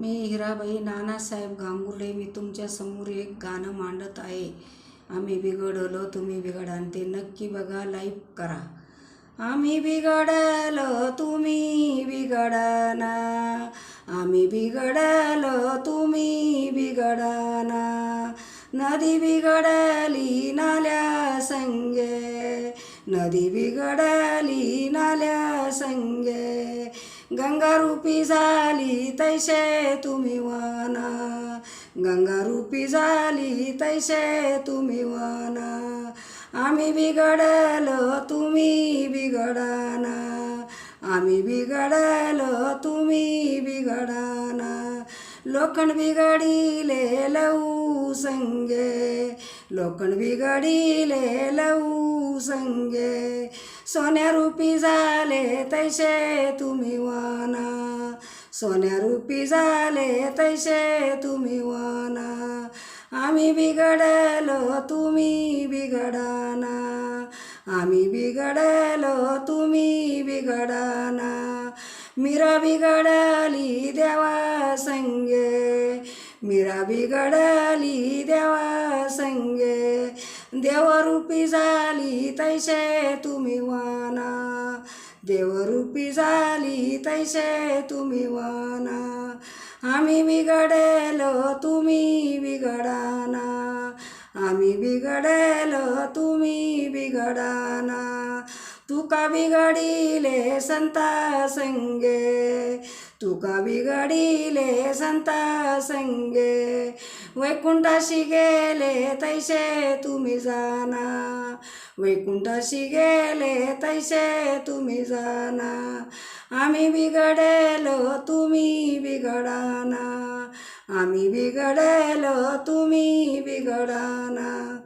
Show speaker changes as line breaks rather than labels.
मी हिराबाई नानासाहेब गांगुर्डे मी तुमच्यासमोर एक गाणं मांडत आहे. आम्ही बिघडलो तुम्ही बिघडान ते नक्की बघा लाईक करा. आम्ही बिघडलो तुम्ही बिघडाना. आम्ही बिघडलो तुम्ही बिघडाना. नदी बिघडली नाल्या संगे. नदी बिघडली नाल्या संगे. गंगारूपी झाली तैसे तुम्ही वाना. गंगारूपी झाली तैसे तुम्ही वाना. आम्ही बिघडलो तुम्ही बिघडाना. आम्ही बिघडलो तुम्ही बिघडाना. लोखंड बिघडिले लऊ संगे. लोखंड बिघडिले लऊ संगे. सोन्यारूपी झाले तैसे तुम्ही वाना. सोन्यारूपी झाले तैसे तुम्ही वाना. आम्ही बिघडलो तुम्ही बिघडाना. आम्ही बिघडलो तुम्ही बिघडाना. मीरा बिघडली देवा संगे. मीरा बिघडली देवा संगे. देवरूपी झाली तैसे तुम्ही वाना. देवरूपी झाली तैसे तुम्ही वाना. आम्ही बिघडलो तुम्ही बिघडाना. आम्ही बिघडलो तुम्ही बिघडाना. तुका बिघडिले संता संगे. तुका बिघडिले संता संगे वैकुंठाशी गेले तैसे तुम्ही जाना. वैकुंठाशी गेले तैसे तुम्ही जाना. आम्ही बिघडेलो तुम्ही बिघडाना. आम्ही बिघडेलो तुम्ही बिघडाना.